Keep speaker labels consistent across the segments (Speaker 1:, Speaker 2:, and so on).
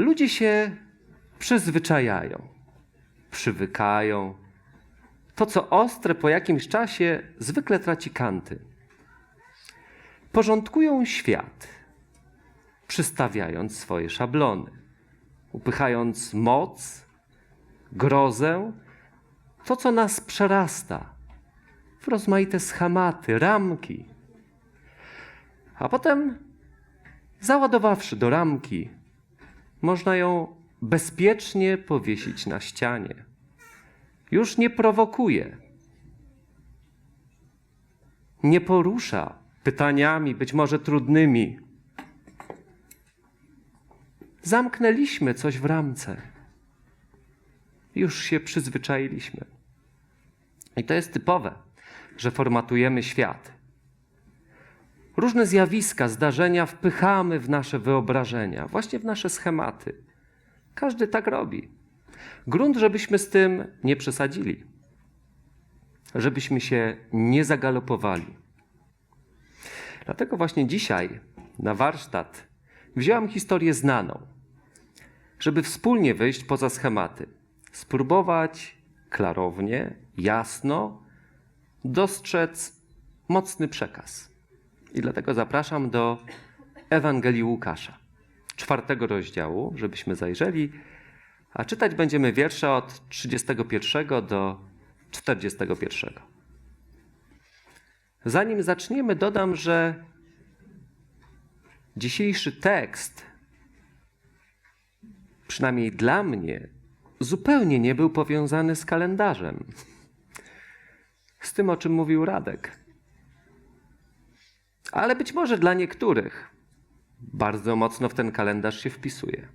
Speaker 1: Ludzie się przyzwyczajają, przywykają. To, co ostre po jakimś czasie, zwykle traci kanty. Porządkują świat, przystawiając swoje szablony, upychając moc, grozę, to, co nas przerasta, w rozmaite schematy, ramki. A potem, załadowawszy do ramki, można ją bezpiecznie powiesić na ścianie. Już nie prowokuje, nie porusza pytaniami, być może trudnymi. Zamknęliśmy coś w ramce. Już się przyzwyczailiśmy. I to jest typowe, że formatujemy świat. Różne zjawiska, zdarzenia wpychamy w nasze wyobrażenia, właśnie w nasze schematy. Każdy tak robi. Grunt, żebyśmy z tym nie przesadzili, żebyśmy się nie zagalopowali. Dlatego właśnie dzisiaj na warsztat wziąłem historię znaną, żeby wspólnie wyjść poza schematy, spróbować klarownie, jasno dostrzec mocny przekaz. I dlatego zapraszam do Ewangelii Łukasza, czwartego rozdziału, żebyśmy zajrzeli, a czytać będziemy wiersze od 31 do 41. Zanim zaczniemy, dodam, że dzisiejszy tekst, przynajmniej dla mnie, zupełnie nie był powiązany z kalendarzem. Z tym, o czym mówił Radek. Ale być może dla niektórych bardzo mocno w ten kalendarz się wpisuje.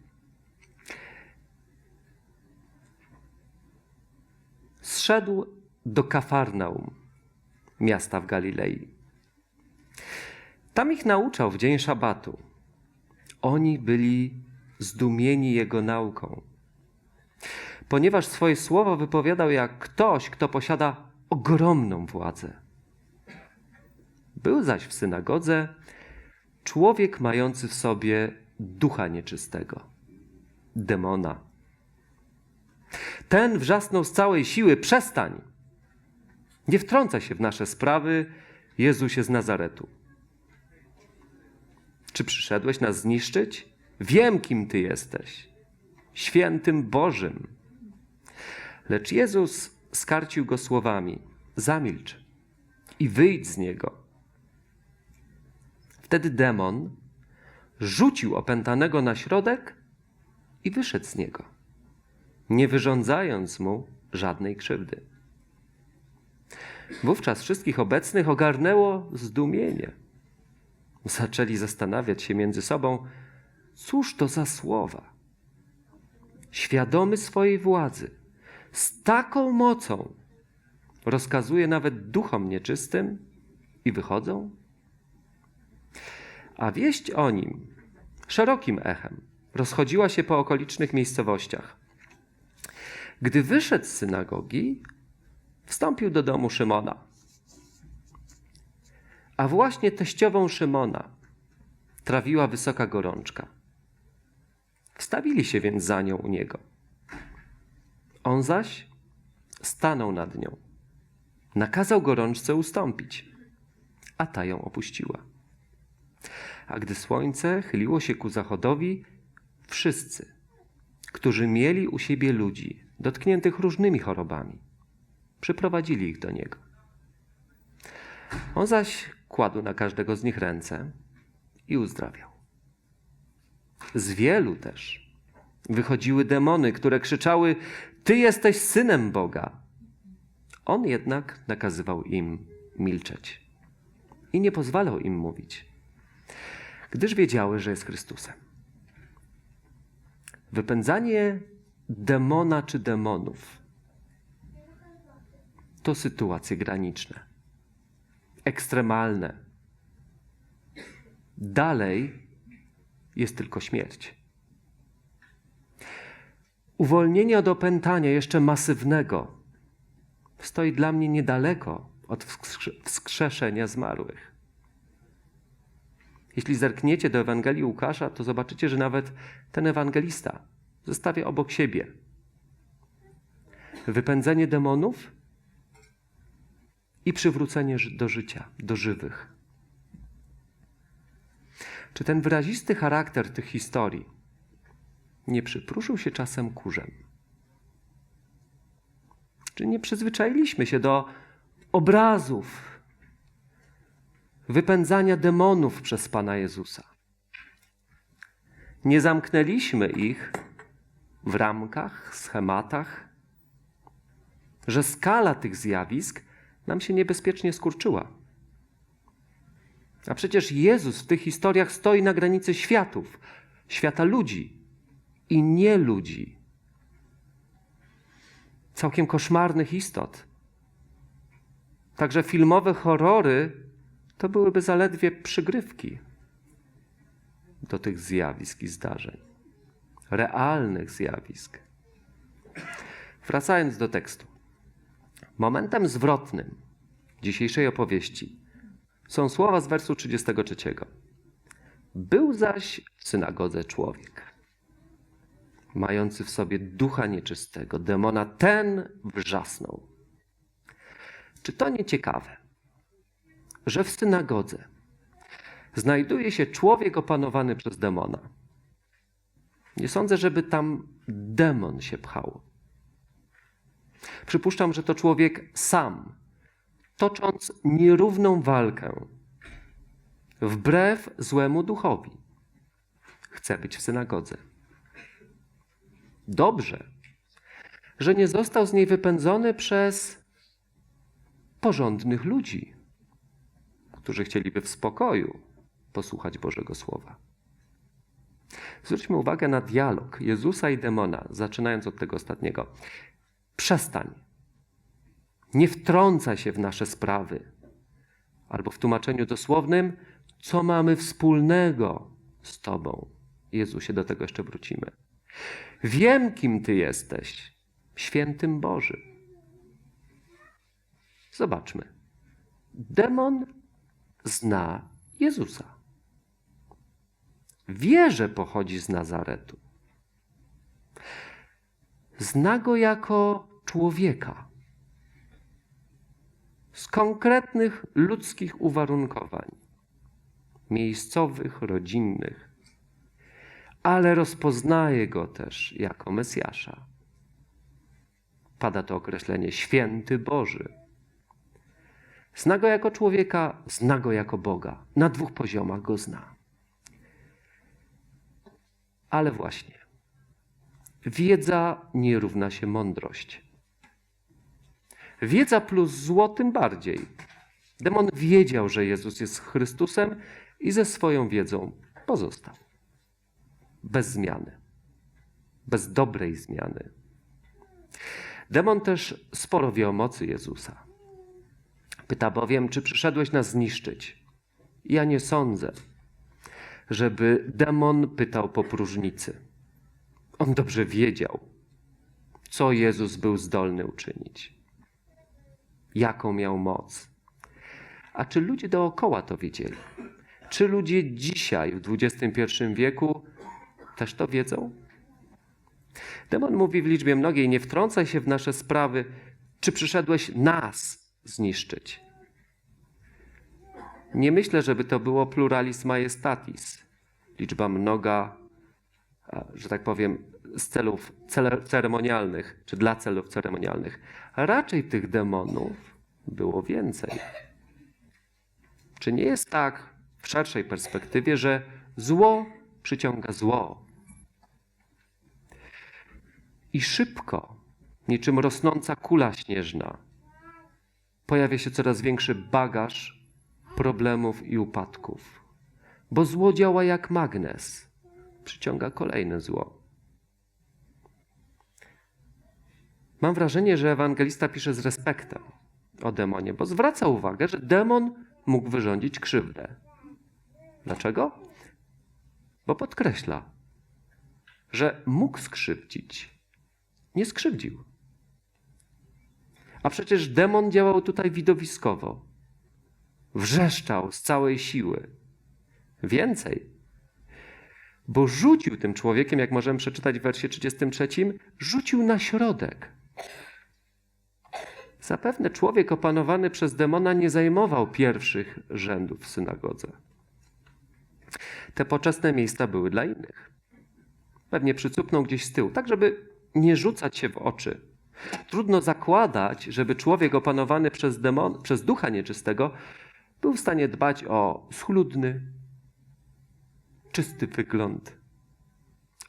Speaker 1: Zszedł do Kafarnaum, miasta w Galilei. Tam ich nauczał w dzień szabatu. Oni byli zdumieni jego nauką, ponieważ swoje słowo wypowiadał jak ktoś, kto posiada ogromną władzę. Był zaś w synagodze człowiek mający w sobie ducha nieczystego, demona. Ten wrzasnął z całej siły: Przestań! Nie wtrącaj się w nasze sprawy, Jezusie z Nazaretu. Czy przyszedłeś nas zniszczyć? Wiem, kim ty jesteś, świętym Bożym. Lecz Jezus skarcił go słowami: Zamilcz i wyjdź z niego. Wtedy demon rzucił opętanego na środek i wyszedł z niego, nie wyrządzając mu żadnej krzywdy. Wówczas wszystkich obecnych ogarnęło zdumienie. Zaczęli zastanawiać się między sobą, cóż to za słowa. Świadomy swojej władzy, z taką mocą rozkazuje nawet duchom nieczystym i wychodzą? A wieść o nim szerokim echem rozchodziła się po okolicznych miejscowościach. Gdy wyszedł z synagogi, wstąpił do domu Szymona. A właśnie teściową Szymona trawiła wysoka gorączka. Wstawili się więc za nią u niego. On zaś stanął nad nią. Nakazał gorączce ustąpić, a ta ją opuściła. A gdy słońce chyliło się ku zachodowi, wszyscy, którzy mieli u siebie ludzi dotkniętych różnymi chorobami, przyprowadzili ich do niego. On zaś kładł na każdego z nich ręce i uzdrawiał. Z wielu też wychodziły demony, które krzyczały: Ty jesteś synem Boga. On jednak nakazywał im milczeć i nie pozwalał im mówić, gdyż wiedziały, że jest Chrystusem. Wypędzanie demona czy demonów to sytuacje graniczne, ekstremalne. Dalej jest tylko śmierć. Uwolnienie od opętania jeszcze masywnego stoi dla mnie niedaleko od wskrze- wskrzeszenia zmarłych. Jeśli zerkniecie do Ewangelii Łukasza, to zobaczycie, że nawet ten ewangelista zostawia obok siebie wypędzenie demonów i przywrócenie do życia, do żywych. Czy ten wyrazisty charakter tych historii nie przypruszył się czasem kurzem? Czy nie przyzwyczailiśmy się do obrazów wypędzania demonów przez Pana Jezusa? Nie zamknęliśmy ich w ramkach, schematach, że skala tych zjawisk nam się niebezpiecznie skurczyła. A przecież Jezus w tych historiach stoi na granicy światów, świata ludzi i nie ludzi. Całkiem koszmarnych istot. Także filmowe horrory to byłyby zaledwie przygrywki do tych zjawisk i zdarzeń. Realnych zjawisk. Wracając do tekstu. Momentem zwrotnym dzisiejszej opowieści są słowa z wersu 33. Był zaś w synagodze człowiek, mający w sobie ducha nieczystego, demona, ten wrzasnął. Czy to nie ciekawe, że w synagodze znajduje się człowiek opanowany przez demona? Nie sądzę, żeby tam demon się pchał. Przypuszczam, że to człowiek sam, tocząc nierówną walkę, wbrew złemu duchowi, chce być w synagodze. Dobrze, że nie został z niej wypędzony przez porządnych ludzi, którzy chcieliby w spokoju posłuchać Bożego Słowa. Zwróćmy uwagę na dialog Jezusa i demona, zaczynając od tego ostatniego. Przestań. Nie wtrącaj się w nasze sprawy. Albo w tłumaczeniu dosłownym, co mamy wspólnego z Tobą. Jezusie, do tego jeszcze wrócimy. Wiem, kim Ty jesteś, świętym Bożym. Zobaczmy. Demon zna Jezusa. Wie, że pochodzi z Nazaretu. Zna go jako człowieka z konkretnych ludzkich uwarunkowań, miejscowych, rodzinnych, ale rozpoznaje go też jako Mesjasza. Pada to określenie święty Boży. Zna go jako człowieka, zna go jako Boga. Na dwóch poziomach go zna. Ale właśnie, wiedza nie równa się mądrość. Wiedza plus zło tym bardziej. Demon wiedział, że Jezus jest Chrystusem i ze swoją wiedzą pozostał. Bez zmiany. Bez dobrej zmiany. Demon też sporo wie o mocy Jezusa. Pyta bowiem, czy przyszedłeś nas zniszczyć? Ja nie sądzę, żeby demon pytał po próżnicy. On dobrze wiedział, co Jezus był zdolny uczynić, jaką miał moc. A czy ludzie dookoła to wiedzieli? Czy ludzie dzisiaj, w XXI wieku, też to wiedzą? Demon mówi w liczbie mnogiej: Nie wtrącaj się w nasze sprawy, czy przyszedłeś nas zniszczyć. Nie myślę, żeby to było pluralis majestatis, liczba mnoga, że tak powiem, z celów ceremonialnych, czy dla celów ceremonialnych. Raczej tych demonów było więcej. Czy nie jest tak w szerszej perspektywie, że zło przyciąga zło? I szybko, niczym rosnąca kula śnieżna, pojawia się coraz większy bagaż problemów i upadków. Bo zło działa jak magnes, przyciąga kolejne zło. Mam wrażenie, że ewangelista pisze z respektem o demonie, bo zwraca uwagę, że demon mógł wyrządzić krzywdę. Dlaczego? Bo podkreśla, że mógł skrzywdzić, nie skrzywdził. A przecież demon działał tutaj widowiskowo. Wrzeszczał z całej siły. Więcej, bo rzucił tym człowiekiem, jak możemy przeczytać w wersie 33, rzucił na środek. Zapewne człowiek opanowany przez demona nie zajmował pierwszych rzędów w synagodze. Te poczesne miejsca były dla innych. Pewnie przycupnął gdzieś z tyłu, tak żeby nie rzucać się w oczy. Trudno zakładać, żeby człowiek opanowany przez, demon, przez ducha nieczystego był w stanie dbać o schludny, czysty wygląd,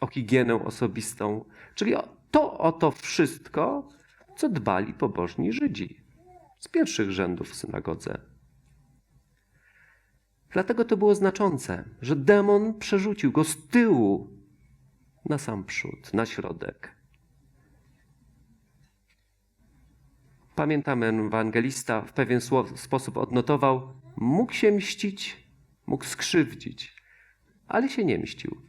Speaker 1: o higienę osobistą, czyli o to o to wszystko, co dbali pobożni Żydzi z pierwszych rzędów w synagodze. Dlatego to było znaczące, że demon przerzucił go z tyłu na sam przód, na środek. Pamiętamy, ewangelista w pewien sposób odnotował, mógł się mścić, mógł skrzywdzić, ale się nie mścił.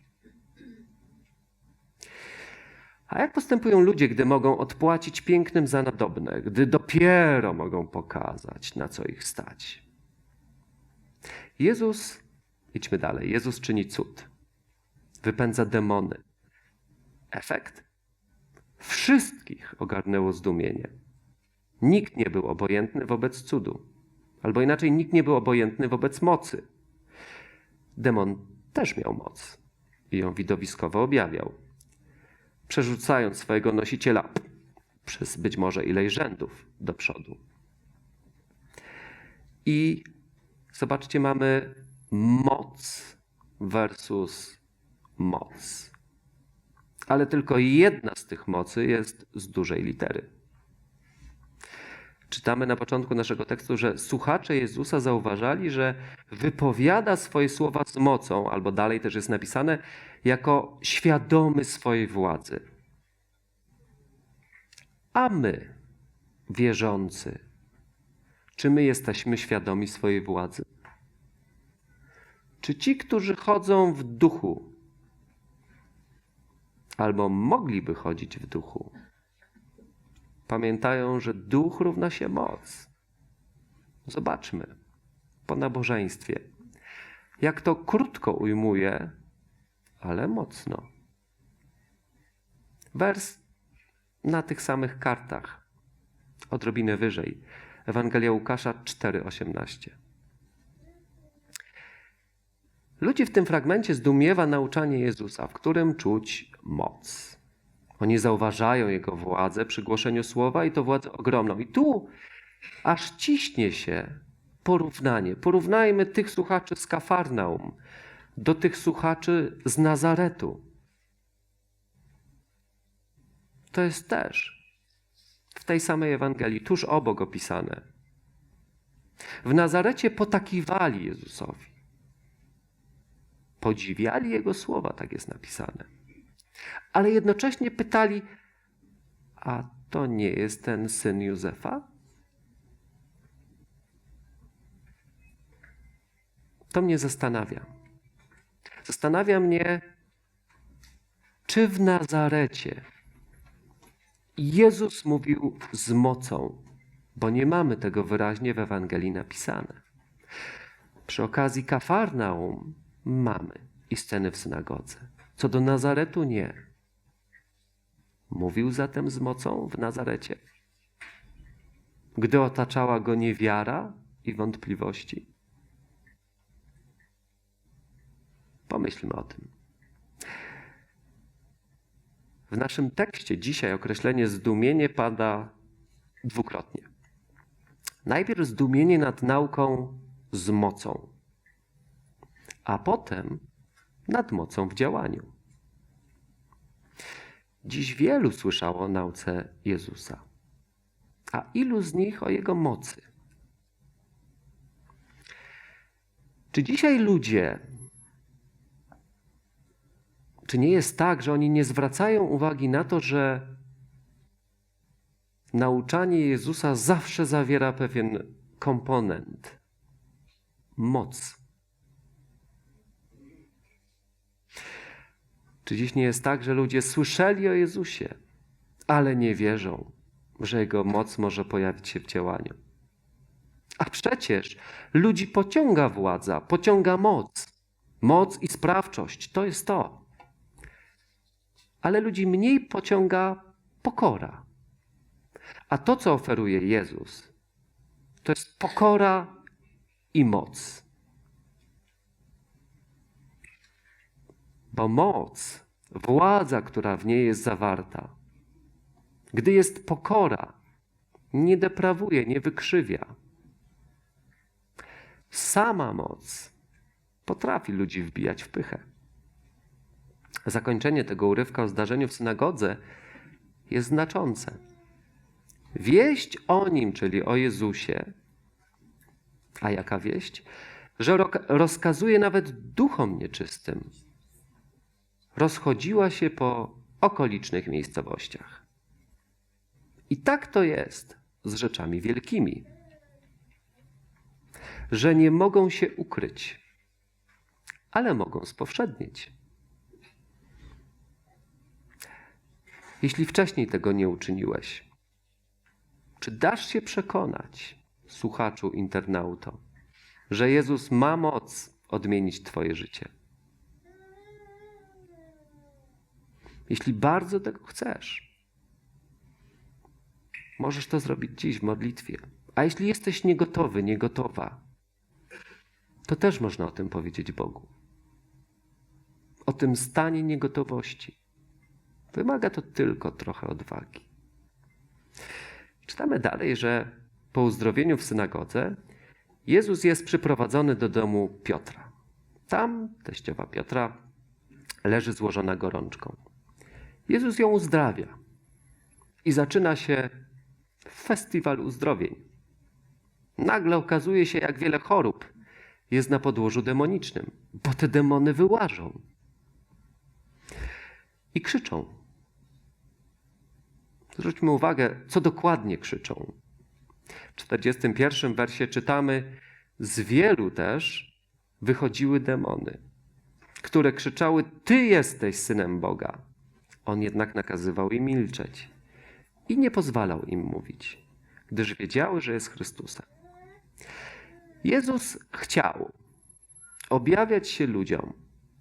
Speaker 1: A jak postępują ludzie, gdy mogą odpłacić pięknym za nadobne, gdy dopiero mogą pokazać, na co ich stać? Jezus, idźmy dalej, Jezus czyni cud. Wypędza demony. Efekt? Wszystkich ogarnęło zdumienie. Nikt nie był obojętny wobec cudu. Albo inaczej, nikt nie był obojętny wobec mocy. Demon też miał moc i ją widowiskowo objawiał, przerzucając swojego nosiciela przez być może ileś rzędów do przodu. I zobaczcie, mamy moc versus moc. Ale tylko jedna z tych mocy jest z dużej litery. Czytamy na początku naszego tekstu, że słuchacze Jezusa zauważali, że wypowiada swoje słowa z mocą, albo dalej też jest napisane, jako świadomy swojej władzy. A my, wierzący, czy my jesteśmy świadomi swojej władzy? Czy ci, którzy chodzą w duchu, albo mogliby chodzić w duchu, pamiętają, że duch równa się moc. Zobaczmy po nabożeństwie, jak to krótko ujmuje, ale mocno. Wers na tych samych kartach, odrobinę wyżej. Ewangelia Łukasza 4:18. Ludzi w tym fragmencie zdumiewa nauczanie Jezusa, w którym czuć moc. Oni zauważają Jego władzę przy głoszeniu słowa i to władzę ogromną. I tu aż ciśnie się porównanie. Porównajmy tych słuchaczy z Kafarnaum do tych słuchaczy z Nazaretu. To jest też w tej samej Ewangelii, tuż obok opisane. W Nazarecie potakiwali Jezusowi. Podziwiali Jego słowa, tak jest napisane ale jednocześnie pytali: A to nie jest ten syn Józefa? To mnie zastanawia. Zastanawia mnie, czy w Nazarecie Jezus mówił z mocą, bo nie mamy tego wyraźnie w Ewangelii napisane. Przy okazji Kafarnaum mamy i sceny w synagodze. Co do Nazaretu nie. Mówił zatem z mocą w Nazarecie? Gdy otaczała go niewiara i wątpliwości? Pomyślmy o tym. W naszym tekście dzisiaj określenie zdumienie pada dwukrotnie. Najpierw zdumienie nad nauką z mocą, a potem nad mocą w działaniu. Dziś wielu słyszało o nauce Jezusa, a ilu z nich o Jego mocy? Czy dzisiaj ludzie, czy nie jest tak, że oni nie zwracają uwagi na to, że nauczanie Jezusa zawsze zawiera pewien komponent moc? Czy dziś nie jest tak, że ludzie słyszeli o Jezusie, ale nie wierzą, że Jego moc może pojawić się w działaniu? A przecież ludzi pociąga władza, pociąga moc, Moc i sprawczość to jest to. Ale ludzi mniej pociąga pokora. A to, co oferuje Jezus, to jest pokora i moc. Bo moc, władza, która w niej jest zawarta, gdy jest pokora, nie deprawuje, nie wykrzywia. Sama moc potrafi ludzi wbijać w pychę. Zakończenie tego urywka o zdarzeniu w synagodze jest znaczące. Wieść o nim, czyli o Jezusie, a jaka wieść? Że rozkazuje nawet duchom nieczystym. Rozchodziła się po okolicznych miejscowościach. I tak to jest z rzeczami wielkimi, że nie mogą się ukryć, ale mogą spowszednić. Jeśli wcześniej tego nie uczyniłeś, czy dasz się przekonać, słuchaczu, internauto, że Jezus ma moc odmienić Twoje życie? Jeśli bardzo tego chcesz, możesz to zrobić dziś w modlitwie. A jeśli jesteś niegotowy, niegotowa, to też można o tym powiedzieć Bogu. O tym stanie niegotowości. Wymaga to tylko trochę odwagi. Czytamy dalej, że po uzdrowieniu w synagodze Jezus jest przyprowadzony do domu Piotra. Tam teściowa Piotra leży złożona gorączką. Jezus ją uzdrawia i zaczyna się festiwal uzdrowień. Nagle okazuje się, jak wiele chorób jest na podłożu demonicznym, bo te demony wyłażą i krzyczą. Zwróćmy uwagę, co dokładnie krzyczą. W 41 wersie czytamy: Z wielu też wychodziły demony, które krzyczały: Ty jesteś synem Boga. On jednak nakazywał im milczeć i nie pozwalał im mówić, gdyż wiedziały, że jest Chrystusem. Jezus chciał objawiać się ludziom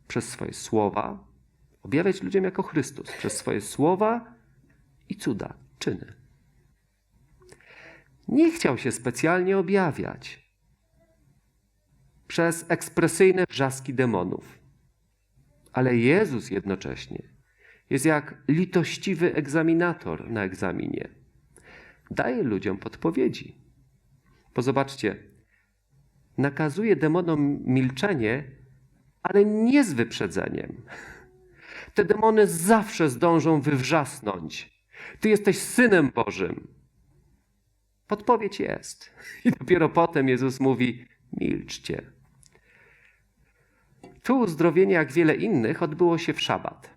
Speaker 1: przez swoje słowa, objawiać ludziom jako Chrystus przez swoje słowa i cuda, czyny. Nie chciał się specjalnie objawiać przez ekspresyjne wrzaski demonów, ale Jezus jednocześnie jest jak litościwy egzaminator na egzaminie. Daje ludziom podpowiedzi. Bo zobaczcie, nakazuje demonom milczenie, ale nie z wyprzedzeniem. Te demony zawsze zdążą wywrzasnąć. Ty jesteś synem Bożym. Podpowiedź jest. I dopiero potem Jezus mówi: milczcie. Tu uzdrowienie, jak wiele innych, odbyło się w szabat.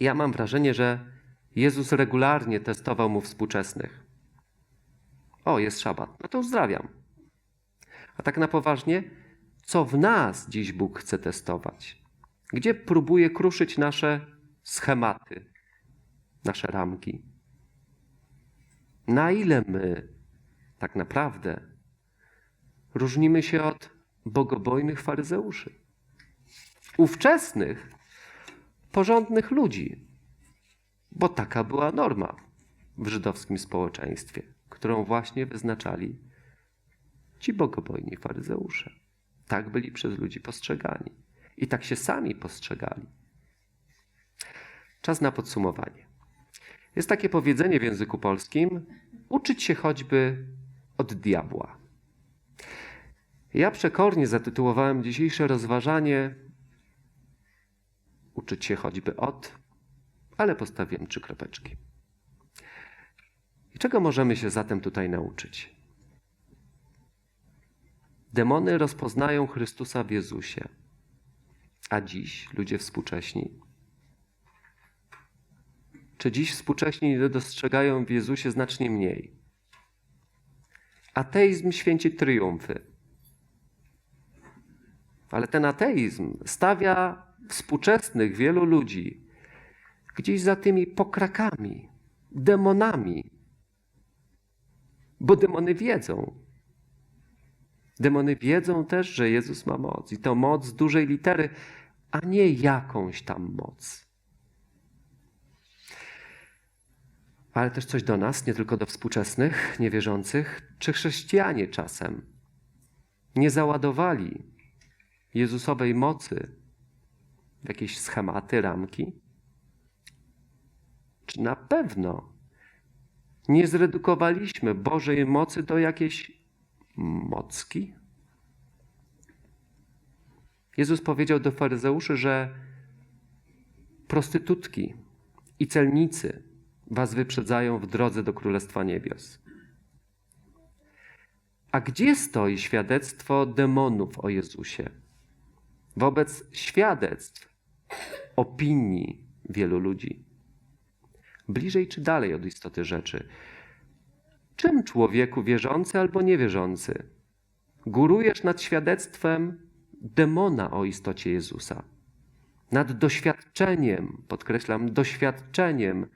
Speaker 1: Ja mam wrażenie, że Jezus regularnie testował mu współczesnych. O, jest szabat, no to uzdrawiam. A tak na poważnie, co w nas dziś Bóg chce testować? Gdzie próbuje kruszyć nasze schematy, nasze ramki? Na ile my tak naprawdę różnimy się od bogobojnych faryzeuszy? Ówczesnych, porządnych ludzi, bo taka była norma w żydowskim społeczeństwie, którą właśnie wyznaczali ci bogobojni faryzeusze. Tak byli przez ludzi postrzegani i tak się sami postrzegali. Czas na podsumowanie. Jest takie powiedzenie w języku polskim: uczyć się choćby od diabła. Ja przekornie zatytułowałem dzisiejsze rozważanie uczyć się choćby od, ale postawiłem trzy kropeczki. I czego możemy się zatem tutaj nauczyć? Demony rozpoznają Chrystusa w Jezusie, a dziś ludzie współcześni. Czy dziś współcześni dostrzegają w Jezusie znacznie mniej? Ateizm święci triumfy. Ale ten ateizm stawia współczesnych wielu ludzi gdzieś za tymi pokrakami, demonami. Bo demony wiedzą, Demony wiedzą też, że Jezus ma moc i to moc dużej litery, a nie jakąś tam moc. Ale też coś do nas, nie tylko do współczesnych, niewierzących, czy chrześcijanie czasem nie załadowali Jezusowej mocy jakieś schematy, ramki? Czy na pewno nie zredukowaliśmy Bożej mocy do jakiejś mocki? Jezus powiedział do faryzeuszy, że prostytutki i celnicy was wyprzedzają w drodze do Królestwa Niebios. A gdzie stoi świadectwo demonów o Jezusie? Wobec świadectw opinii wielu ludzi. Bliżej czy dalej od istoty rzeczy? Czym człowieku wierzący albo niewierzący? Górujesz nad świadectwem demona o istocie Jezusa, nad doświadczeniem, podkreślam, doświadczeniem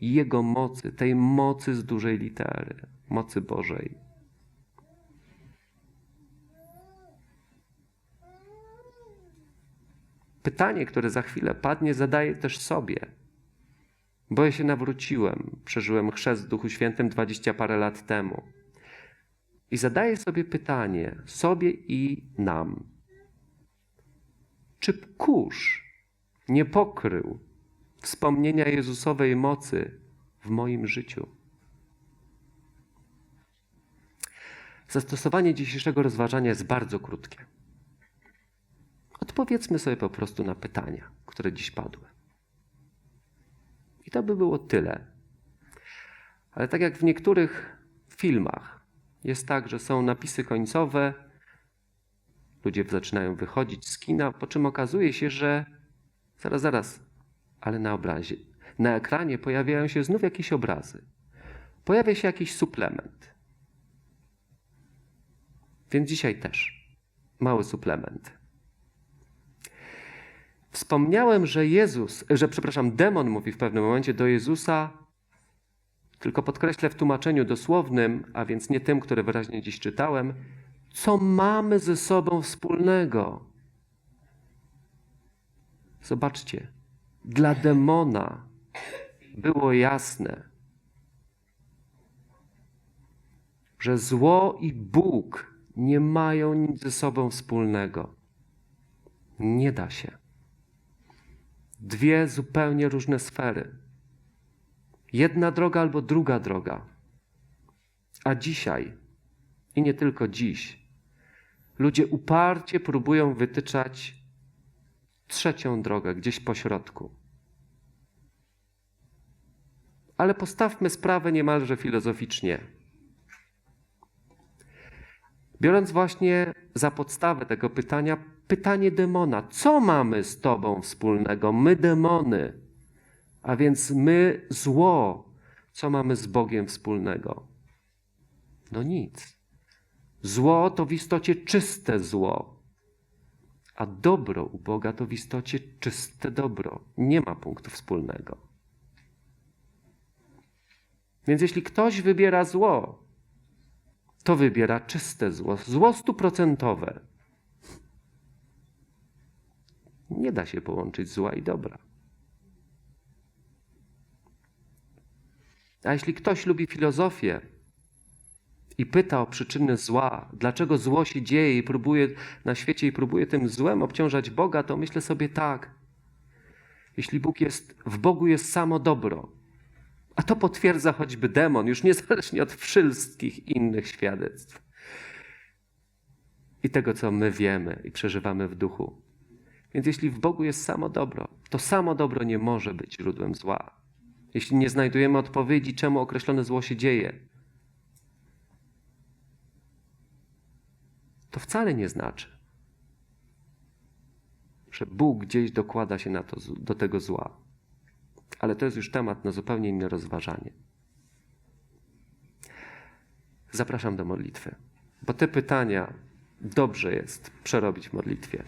Speaker 1: Jego mocy, tej mocy z dużej litery, mocy Bożej. Pytanie, które za chwilę padnie, zadaję też sobie. Bo ja się nawróciłem, przeżyłem chrzest w Duchu Świętym dwadzieścia parę lat temu. I zadaję sobie pytanie, sobie i nam. Czy kurz nie pokrył wspomnienia Jezusowej mocy w moim życiu? Zastosowanie dzisiejszego rozważania jest bardzo krótkie. Odpowiedzmy sobie po prostu na pytania, które dziś padły. I to by było tyle. Ale tak jak w niektórych filmach jest tak, że są napisy końcowe, ludzie zaczynają wychodzić z kina, po czym okazuje się, że zaraz, zaraz, ale na obrazie, na ekranie pojawiają się znów jakieś obrazy. Pojawia się jakiś suplement. Więc dzisiaj też mały suplement. Wspomniałem, że Jezus, że przepraszam, demon mówi w pewnym momencie do Jezusa, tylko podkreślę w tłumaczeniu dosłownym, a więc nie tym, które wyraźnie dziś czytałem, co mamy ze sobą wspólnego. Zobaczcie, dla demona było jasne, że zło i Bóg nie mają nic ze sobą wspólnego. Nie da się dwie zupełnie różne sfery. Jedna droga albo druga droga. A dzisiaj, i nie tylko dziś, ludzie uparcie próbują wytyczać trzecią drogę gdzieś po środku. Ale postawmy sprawę niemalże filozoficznie. Biorąc właśnie za podstawę tego pytania pytanie demona: co mamy z Tobą wspólnego? My, demony, a więc my, zło, co mamy z Bogiem wspólnego? No nic. Zło to w istocie czyste zło, a dobro u Boga to w istocie czyste dobro. Nie ma punktu wspólnego. Więc jeśli ktoś wybiera zło, to wybiera czyste zło, zło stuprocentowe. Nie da się połączyć zła i dobra. A jeśli ktoś lubi filozofię i pyta o przyczyny zła, dlaczego zło się dzieje i próbuje na świecie i próbuje tym złem obciążać Boga, to myślę sobie tak. Jeśli Bóg jest, w Bogu jest samo dobro, a to potwierdza choćby demon, już niezależnie od wszystkich innych świadectw i tego, co my wiemy i przeżywamy w duchu. Więc jeśli w Bogu jest samo dobro, to samo dobro nie może być źródłem zła. Jeśli nie znajdujemy odpowiedzi, czemu określone zło się dzieje, to wcale nie znaczy, że Bóg gdzieś dokłada się na to, do tego zła. Ale to jest już temat na zupełnie inne rozważanie. Zapraszam do modlitwy, bo te pytania dobrze jest przerobić w modlitwie.